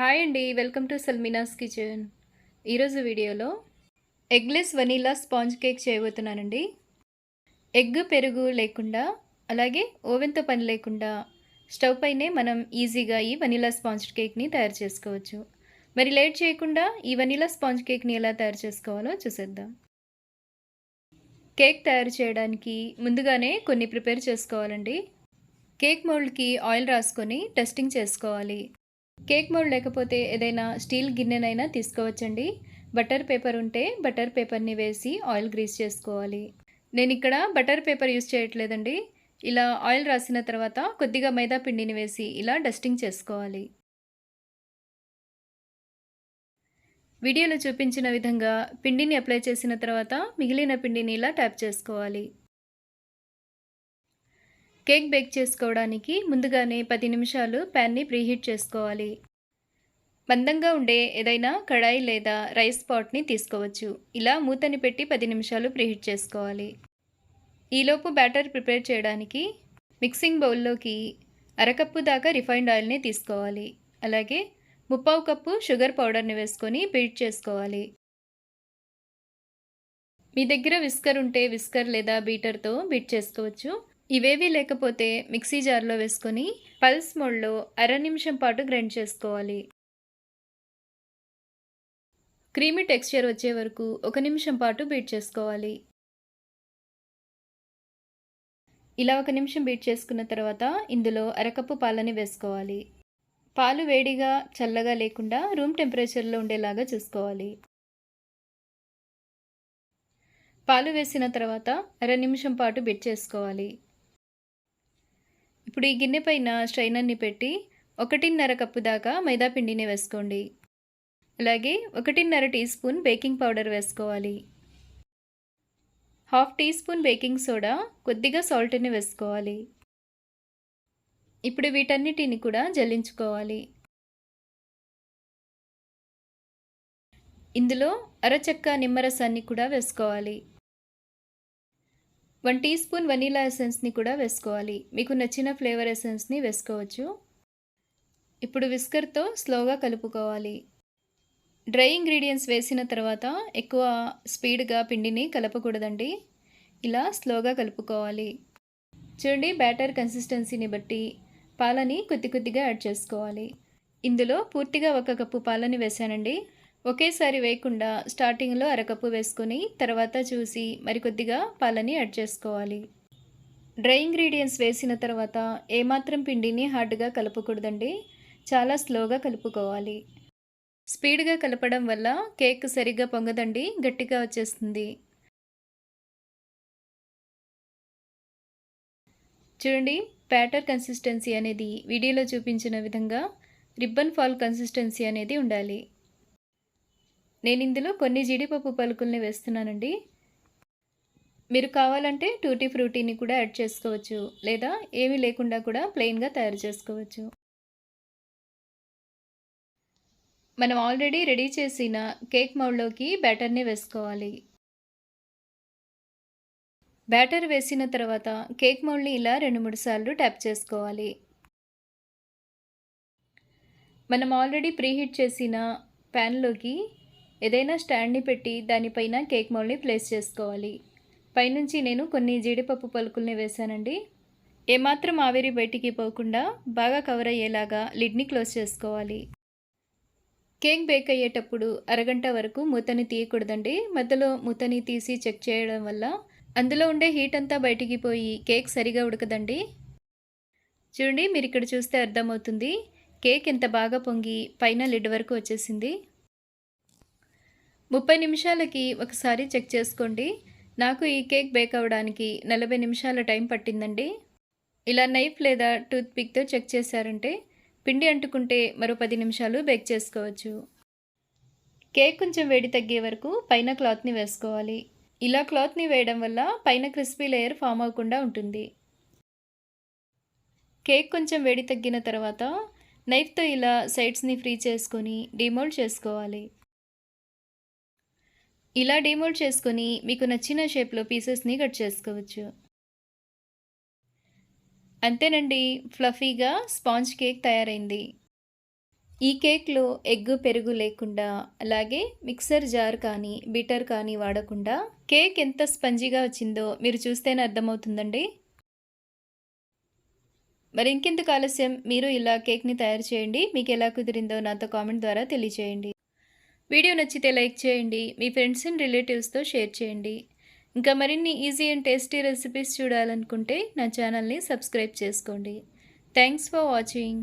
Hi అండి welcome to సల్మినాస్ kitchen. ఈరోజు వీడియోలో ఎగ్లెస్ వనీలా స్పాంజ్ కేక్ చేయబోతున్నానండి. ఎగ్ పెరుగు లేకుండా అలాగే ఓవెన్తో పని లేకుండా స్టవ్ పైనే మనం ఈజీగా ఈ వనీలా స్పాంజ్ కేక్ని తయారు చేసుకోవచ్చు. మరి లేట్ చేయకుండా ఈ వనీలా స్పాంజ్ కేక్ని ఎలా తయారు చేసుకోవాలో చూసేద్దాం. కేక్ తయారు చేయడానికి ముందుగానే కొన్ని ప్రిపేర్ చేసుకోవాలండి. కేక్ మోల్డ్కి ఆయిల్ రాసుకొని టెస్టింగ్ చేసుకోవాలి. కేక్ మోల్డ్ లేకపోతే ఏదైనా స్టీల్ గిన్నెనైనా తీసుకోవచ్చండి. బటర్ పేపర్ ఉంటే బటర్ పేపర్ని వేసి ఆయిల్ గ్రీస్ చేసుకోవాలి. నేను ఇక్కడ బటర్ పేపర్ యూస్ చేయట్లేదండి. ఇలా ఆయిల్ రాసిన తర్వాత కొద్దిగా మైదా పిండిని వేసి ఇలా డస్టింగ్ చేసుకోవాలి. వీడియోలో చూపించిన విధంగా పిండిని అప్లై చేసిన తర్వాత మిగిలిన పిండిని ఇలా ట్యాప్ చేసుకోవాలి. కేక్ బేక్ చేసుకోవడానికి ముందుగానే పది నిమిషాలు ప్యాన్ని ప్రీహీట్ చేసుకోవాలి. మందంగా ఉండే ఏదైనా కడాయి లేదా రైస్ పాట్ని తీసుకోవచ్చు. ఇలా మూతని పెట్టి పది నిమిషాలు ప్రీహీట్ చేసుకోవాలి. ఈలోపు బ్యాటర్ ప్రిపేర్ చేయడానికి మిక్సింగ్ బౌల్లోకి అరకప్పు దాకా రిఫైండ్ ఆయిల్ని తీసుకోవాలి. అలాగే ముప్పావు కప్పు షుగర్ పౌడర్ని వేసుకొని బీట్ చేసుకోవాలి. మీ దగ్గర విస్కర్ ఉంటే విస్కర్ లేదా బీటర్తో బీట్ చేసుకోవచ్చు. ఇవేవీ లేకపోతే మిక్సీ జార్లో వేసుకొని పల్స్ మోడ్లో అర నిమిషం పాటు గ్రైండ్ చేసుకోవాలి. క్రీమీ టెక్స్చర్ వచ్చే వరకు ఒక నిమిషం పాటు బీట్ చేసుకోవాలి. ఇలా ఒక నిమిషం బీట్ చేసుకున్న తర్వాత ఇందులో అరకప్పు పాలని వేసుకోవాలి. పాలు వేడిగా చల్లగా లేకుండా రూమ్ టెంపరేచర్లో ఉండేలాగా చూసుకోవాలి. పాలు వేసిన తర్వాత అర నిమిషం పాటు బీట్ చేసుకోవాలి. ఇప్పుడు ఈ గిన్నె పైన స్ట్రైనర్ని పెట్టి ఒకటిన్నర కప్పు దాకా మైదాపిండిని వేసుకోండి. అలాగే ఒకటిన్నర టీ స్పూన్ బేకింగ్ పౌడర్ వేసుకోవాలి. Half teaspoon baking soda కొద్దిగా సాల్ట్ని వేసుకోవాలి. ఇప్పుడు వీటన్నిటిని కూడా జల్లించుకోవాలి. ఇందులో అరచక్క నిమ్మరసాన్ని కూడా వేసుకోవాలి. వన్ టీ స్పూన్ వనీలా ఎసెన్స్ని కూడా వేసుకోవాలి. మీకు నచ్చిన ఫ్లేవర్ ఎసెన్స్ని వేసుకోవచ్చు. ఇప్పుడు విస్కర్తో స్లోగా కలుపుకోవాలి. డ్రై ఇంగ్రీడియంట్స్ వేసిన తర్వాత ఎక్కువ స్పీడ్గా పిండిని కలపకూడదండి. ఇలా స్లోగా కలుపుకోవాలి. చూడండి బ్యాటర్ కన్సిస్టెన్సీని బట్టి పాలని కొద్ది కొద్దిగా యాడ్ చేసుకోవాలి. ఇందులో పూర్తిగా ఒక కప్పు పాలని వేసానండి ఒకేసారి వేయకుండా స్టార్టింగ్లో అరకప్పు వేసుకొని తర్వాత చూసి మరికొద్దిగా పాలని యాడ్ చేసుకోవాలి. డ్రై ఇంగ్రీడియంట్స్ వేసిన తర్వాత ఏమాత్రం పిండిని హార్డ్గా కలపకూడదండి. చాలా స్లోగా కలుపుకోవాలి. స్పీడ్గా కలపడం వల్ల కేక్ సరిగ్గా పొంగదండి. గట్టిగా వచ్చేస్తుంది. చూడండి ప్యాటర్ కన్సిస్టెన్సీ అనేది వీడియోలో చూపించిన విధంగా రిబ్బన్ ఫాల్ కన్సిస్టెన్సీ అనేది ఉండాలి. నేను ఇందులో కొన్ని జీడిపప్పు పలుకుల్ని వేస్తున్నానండి. మీరు కావాలంటే టూటీ ఫ్రూటీని కూడా యాడ్ చేసుకోవచ్చు. లేదా ఏమీ లేకుండా కూడా ప్లెయిన్గా తయారు చేసుకోవచ్చు. మనం ఆల్రెడీ రెడీ చేసిన కేక్ మౌల్డ్లోకి బ్యాటర్ని వేసుకోవాలి. బ్యాటర్ వేసిన తర్వాత కేక్ మౌల్డ్ని ఇలా రెండు మూడు సార్లు ట్యాప్ చేసుకోవాలి. మనం ఆల్రెడీ ప్రీహీట్ చేసిన ప్యాన్లోకి ఏదైనా స్టాండ్ని పెట్టి దానిపైన కేక్ మౌల్ని ప్లేస్ చేసుకోవాలి. పైనుంచి నేను కొన్ని జీడిపప్పు పలుకుల్ని వేశానండి. ఏమాత్రం ఆవిరి బయటికి పోకుండా బాగా కవర్ అయ్యేలాగా లిడ్ని క్లోజ్ చేసుకోవాలి. కేక్ బేక్ అయ్యేటప్పుడు అరగంట వరకు మూతని తీయకూడదండి. మధ్యలో మూతని తీసి చెక్ చేయడం వల్ల అందులో ఉండే హీట్ అంతా బయటికి పోయి కేక్ సరిగా ఉడకదండి. చూడండి మీరు ఇక్కడ చూస్తే అర్థమవుతుంది. కేక్ ఎంత బాగా పొంగి పైన లిడ్ వరకు వచ్చేసింది. ముప్పై నిమిషాలకి ఒకసారి చెక్ చేసుకోండి. నాకు ఈ కేక్ బేక్ అవ్వడానికి నలభై నిమిషాల టైం పట్టిందండి. ఇలా నైఫ్ లేదా టూత్పిక్తో చెక్ చేశారంటే పిండి అంటుకుంటే మరో పది నిమిషాలు బేక్ చేసుకోవచ్చు. కేక్ కొంచెం వేడి తగ్గే వరకు పైన క్లాత్ని వేసుకోవాలి. ఇలా క్లాత్ని వేయడం వల్ల పైన క్రిస్పీ లేయర్ ఫామ్ అవ్వకుండా ఉంటుంది. కేక్ కొంచెం వేడి తగ్గిన తర్వాత నైఫ్తో ఇలా సైడ్స్ని ఫ్రీ చేసుకొని డిమోల్డ్ చేసుకోవాలి. ఇలా డిమోల్డ్ చేసుకొని మీకు నచ్చిన షేప్లో పీసెస్ని కట్ చేసుకోవచ్చు. అంతేనండి ఫ్లఫీగా స్పాంజ్ కేక్ తయారైంది. ఈ కేక్లో ఎగ్ పెరుగు లేకుండా అలాగే మిక్సర్ జార్ కానీ బీటర్ కానీ వాడకుండా కేక్ ఎంత స్పంజీగా వచ్చిందో మీరు చూస్తేనే అర్థమవుతుందండి. మరి ఇంకెందుకు ఆలస్యం? మీరు ఇలా కేక్ని తయారు చేయండి. మీకు ఎలా కుదిరిందో నాతో కామెంట్ ద్వారా తెలియచేయండి. వీడియో నచ్చితే లైక్ చేయండి మీ ఫ్రెండ్స్ అండ్ రిలేటివ్స్తో షేర్ చేయండి. ఇంకా మరిన్ని ఈజీ అండ్ టేస్టీ రెసిపీస్ చూడాలనుకుంటే నా ఛానల్ని సబ్స్క్రైబ్ చేసుకోండి. Thanks for watching.